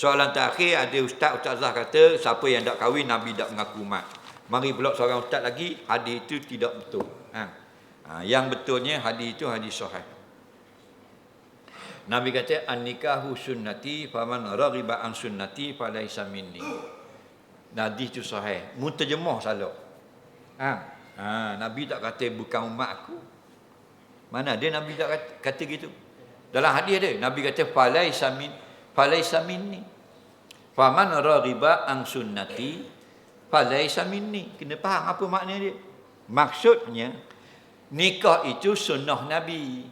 Soalan terakhir ada ustaz ustazah kata siapa yang tak kahwin Nabi tak mengaku mak. Mari pula seorang ustaz lagi hadis itu tidak betul. Ha. ha yang betulnya hadis itu hadis sahih. Nabi kata an-nikahu sunnati faman raghiba an sunnati falaysa minni. Hadis itu sahih. Muterjemah salah. Ha. ha. Nabi tak kata bukan umat aku. Mana dia Nabi tak kata, kata gitu. Dalam hadis ada Nabi kata falaysa minni falaisa minni faman raghiba an sunnati falaisa minni kena faham apa makna dia? Maksudnya nikah itu sunnah nabi.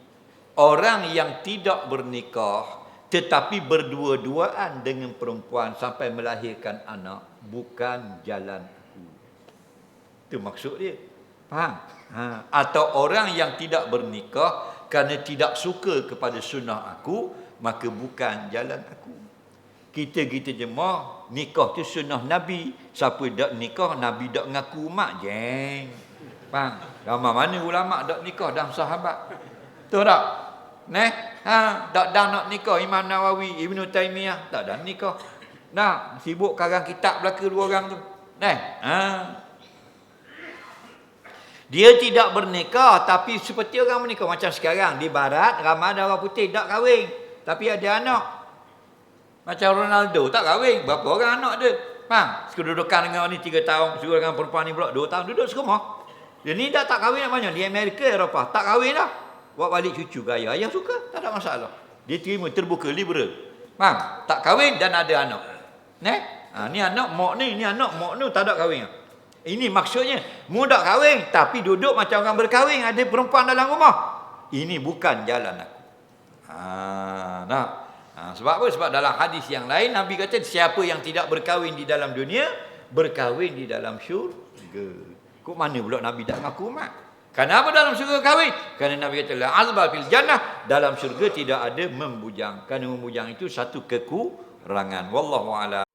Orang yang tidak bernikah tetapi berdua-duaan dengan perempuan sampai melahirkan anak bukan jalan aku. Itu maksud dia. Faham? Ha. atau orang yang tidak bernikah kerana tidak suka kepada sunnah aku maka bukan jalan aku. Kita kita jemaah nikah tu sunnah Nabi. Siapa dak nikah Nabi dak ngaku mak jeng. Faham? Ramai mana ulama dak nikah dan sahabat. Tahu tak? Neh, ha, dak dah nak nikah Imam Nawawi, Ibnu Taimiyah, tak dah nikah. Nah, sibuk karang kitab belaka dua orang tu. Neh, ha. Dia tidak bernikah tapi seperti orang menikah macam sekarang di barat ramai ada orang putih tak kahwin. Tapi ada anak. Macam Ronaldo tak kahwin. Berapa orang anak dia? Faham? Sekedudukan dengan ni 3 tahun. Sekedudukan dengan perempuan ni pula 2 tahun. Duduk sekumah. Dia ni dah tak kahwin nak banyak. Di Amerika, Eropah. Tak kahwin dah. Buat balik cucu gaya. Ayah suka. Tak ada masalah. Dia terima terbuka liberal. Faham? Tak kahwin dan ada anak. Ne? Ha, ni anak mak ni. Ni anak mak ni tak ada kahwin. Ini maksudnya. Mudah kahwin. Tapi duduk macam orang berkahwin. Ada perempuan dalam rumah. Ini bukan jalan aku. Ha, nah. Ha, sebab apa? Sebab dalam hadis yang lain Nabi kata siapa yang tidak berkahwin di dalam dunia berkahwin di dalam syurga. Kok mana pula Nabi tak mengaku mak? Kenapa dalam syurga kahwin? Kerana Nabi kata la azba fil jannah dalam syurga tidak ada membujang. Kerana membujang itu satu kekurangan. Wallahu a'lam.